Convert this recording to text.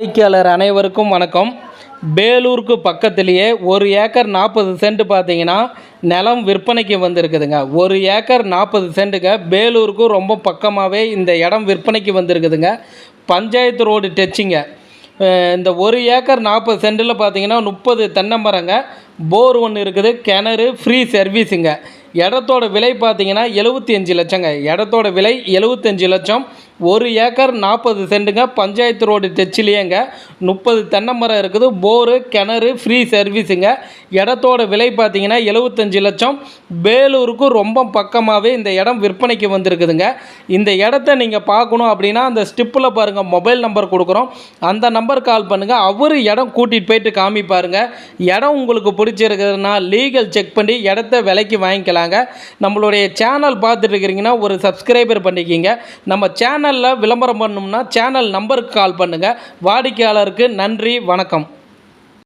வாடிக்கையாளர் அனைவருக்கும் வணக்கம். பேலூருக்கு பக்கத்துலேயே ஒரு ஏக்கர் நாற்பது சென்ட் பார்த்தீங்கன்னா நிலம் விற்பனைக்கு வந்திருக்குதுங்க. ஒரு ஏக்கர் நாற்பது சென்ட்டுங்க. பேலூருக்கு ரொம்ப பக்கமாகவே இந்த இடம் விற்பனைக்கு வந்திருக்குதுங்க. பஞ்சாயத்து ரோடு டச்சிங்க. இந்த ஒரு ஏக்கர் நாற்பது சென்டில் பார்த்தீங்கன்னா முப்பது தென்னை மரங்க போர் ஒன்று இருக்குது. கிணறு ஃப்ரீ சர்வீஸுங்க. இடத்தோட விலை பார்த்தீங்கன்னா எழுபத்தி அஞ்சு லட்சங்க. இடத்தோட விலை எழுபத்தஞ்சு லட்சம். ஒரு ஏக்கர் நாற்பது சென்ட்டுங்க பஞ்சாயத்து ரோடு டச்சிலேயேங்க முப்பது தென்னை மரம் இருக்குது. போரு கிணறு ஃப்ரீ சர்வீஸுங்க இடத்தோட விலை பார்த்தீங்கன்னா எழுபத்தஞ்சு லட்சம். வேலூருக்கு ரொம்ப பக்கமாகவே இந்த இடம் விற்பனைக்கு வந்திருக்குதுங்க. இந்த இடத்த நீங்கள் பார்க்கணும் அப்படின்னா அந்த ஸ்டிப்பில் பாருங்கள் மொபைல் நம்பர் கொடுக்குறோம். அந்த நம்பர் கால் பண்ணுங்கள் அவர் இடம் கூட்டிகிட்டு போயிட்டு காமிப்பாருங்க. இடம் உங்களுக்கு பிடிச்சிருக்குதுன்னா லீகல் செக் பண்ணி இடத்த விலைக்கு வாங்கிக்கலாங்க. நம்மளுடைய சேனல் பார்த்துட்டு இருக்கிறீங்கன்னா ஒரு சப்ஸ்கிரைபர் பண்ணிக்கிங்க. நம்ம சேனல் சேனலில் விளம்பரம் பண்ணணும்னா சேனல் நம்பருக்கு கால் பண்ணுங்கள் வாடிக்கையாளருக்கு நன்றி வணக்கம்.